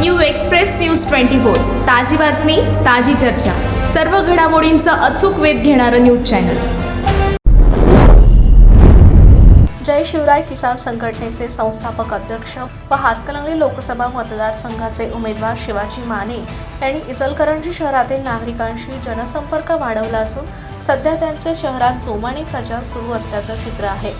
New express news twenty four. ताजी बातमी ताजी चर्चा. सर्व घडामोडींचा अचूक वेध घेणारं न्यूज चॅनल. जय शिवराय किसान संघटनेचे संस्थापक अध्यक्ष व हातकणंगले लोकसभा मतदारसंघाचे उमेदवार शिवाजी माने यांनी इचलकरंजी शहरातील नागरिकांशी जनसंपर्क वाढवला असून सध्या त्यांच्या शहरात जोमाने प्रचार सुरू असल्याचं चित्र आहे.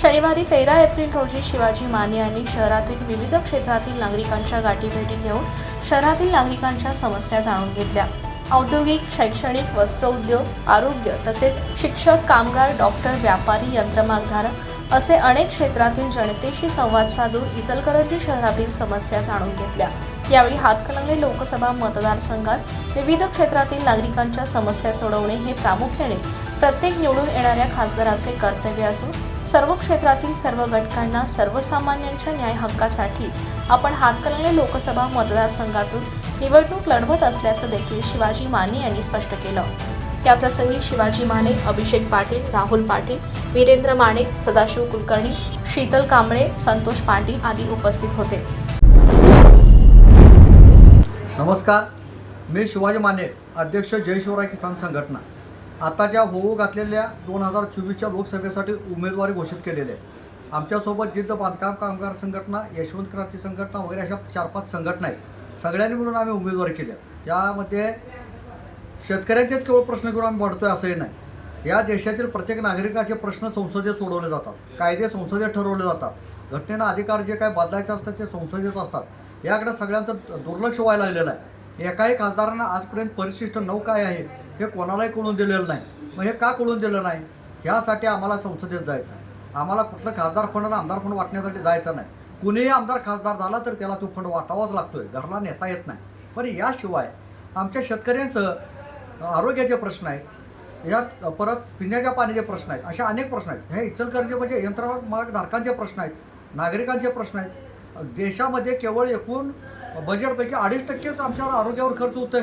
शनिवारी तेरा एप्रिल रोजी शिवाजी माने यांनी शहरातील विविध क्षेत्रातील नागरिकांच्या गाठीभेटी घेऊन शहरातील नागरिकांच्या समस्या जाणून घेतल्या. औद्योगिक शैक्षणिक वस्त्रोद्योग आरोग्य तसेच शिक्षक कामगार डॉक्टर व्यापारी यंत्रमागधारक असे अनेक क्षेत्रातील जनतेशी संवाद साधून इचलकरंजी शहरातील समस्या जाणून घेतल्या. यावेळी हातकलंगले लोकसभा मतदारसंघात विविध क्षेत्रातील नागरिकांच्या समस्या सोडवणे हे प्रामुख्याने प्रत्येक निवडून येणाऱ्या खासदाराचे कर्तव्य असून सर्व क्षेत्रातील सर्व घटकांना सर्वसामान्यांच्या न्याय हक्कासाठीच आपण हातकलंगले लोकसभा मतदारसंघातून निवडणूक लढवत असल्याचं देखील शिवाजी माने यांनी स्पष्ट केलं. त्याप्रसंगी शिवाजी माने अभिषेक पाटील राहुल पाटील वीरेंद्र माने सदाशिव कुलकर्णी शीतल कांबळे संतोष पाटील आदी उपस्थित होते. नमस्कार. मी शिवाजी माने अध्यक्ष जयशिवराय किसान संघटना. आताच्या होऊ घातलेल्या दोन हजार चोवीसच्या लोकसभेसाठी उमेदवारी घोषित केलेले आहे आमच्यासोबत जिद्द बांधकाम कामगार संघटना यशवंत क्रांती संघटना वगैरे अशा चार पाच संघटना आहेत. सगळ्यांनी मिळून आम्ही उमेदवारी केली त्यामध्ये शेतकऱ्यांचेच केवळ प्रश्न घेऊन आम्ही वाढतोय असंही नाही. या देशातील प्रत्येक नागरिकाचे प्रश्न संसदेत सोडवले जातात. कायदे संसदेत ठरवले जातात. घटनेनं अधिकार जे काय बदलायचे असतात ते संसदेत असतात. याकडे सगळ्यांचं दुर्लक्ष व्हायला लागलेलं आहे. एकाही खासदारांना आजपर्यंत परिशिष्ट नऊ काय आहे हे कोणालाही कळून दिलेलं नाही. मग हे का कळून दिलं नाही? ह्यासाठी आम्हाला संसदेत जायचं आहे. आम्हाला कुठलं खासदार फंड आमदार फंड वाटण्यासाठी जायचं नाही. कुणीही आमदार खासदार झाला तर त्याला तो फंड वाटावाच लागतोय. घरला नेता येत नाही. पण याशिवाय आमच्या शेतकऱ्यांचं आरोग्याचे प्रश्न आहेत. यात परत पिण्याच्या पाण्याचे प्रश्न आहेत. अशा अनेक प्रश्न आहेत. हे इचलकरंजी म्हणजे यंत्रमागधारकांचे प्रश्न आहेत. नागरिकांचे प्रश्न आहेत. देशामध्ये केवळ एकूण बजेटपैकी अडीच टक्केच आमच्यावर आरोग्यावर खर्च होतोय.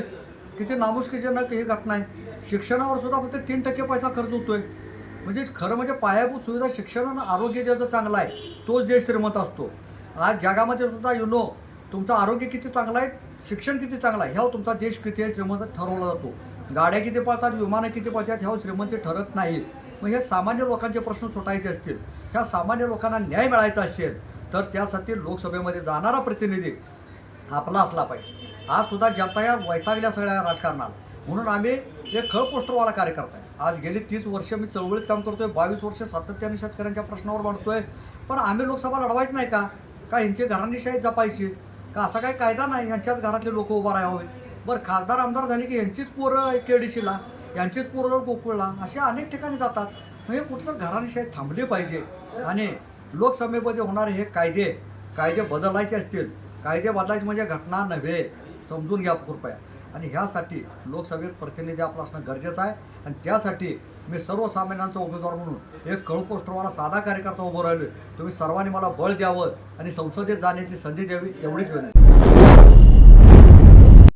किती नामुष्कीजनक काही घटना आहे. शिक्षणावर सुद्धा फक्त तीन टक्के पैसा खर्च होतोय. म्हणजे खरं म्हणजे पायाभूत सुविधा शिक्षण आणि आरोग्य ज्याचा चांगला आहे तोच देश श्रीमंत असतो. आज जगामध्ये सुद्धा यु नो तुमचं आरोग्य किती चांगलं आहे शिक्षण किती चांगलं आहे ह्यावर तुमचा देश किती आहे श्रीमंत ठरवला जातो. गाड्या किती पळतात विमानं किती पळतात ह्यावर श्रीमंती ठरत नाही. मग हे सामान्य लोकांचे प्रश्न सुटायचे असतील. ह्या सामान्य लोकांना न्याय मिळायचा असेल तर त्यासाठी लोकसभेमध्ये जाणारा प्रतिनिधी आपला असला पाहिजे. आज सुद्धा जनता या वैतागल्या सगळ्या राजकारणाला. म्हणून आम्ही एक खळ पोस्टरवाला कार्यकर्ता आहे. आज गेली तीस वर्ष मी चळवळीत काम करतोय बावीस वर्ष सातत्याने शेतकऱ्यांच्या प्रश्नावर मांडतोय पण आम्ही लोकसभा लढवायच नाही का? का यांची घराणीशाही जपायची? का असा काही कायदा नाही? यांच्याच घरातले लोक उभा राहावे बरं खासदार आमदार झाले की यांचीच पोरं केडीशीला यांचीच पोरं गोकुळला अशा अनेक ठिकाणी जातात. म्हणजे कुठं घराणीशाही थांबली पाहिजे. आणि लोकसभेमध्ये होणारे हे कायदे कायदे बदलायचे असतील कायदे बदलायचे म्हणजे घटना नव्हे समजून घ्या कृपया. आणि ह्यासाठी लोकसभेत प्रतिनिधी आपला असणं गरजेचं आहे. आणि त्यासाठी मी सर्वसामान्यांचा उमेदवार म्हणून एक कळू पोस्टरवाला साधा कार्यकर्ता उभं राहिलो तुम्ही सर्वांनी मला बळ द्यावं आणि संसदेत जाण्याची संधी द्यावी एवढीच विनंती.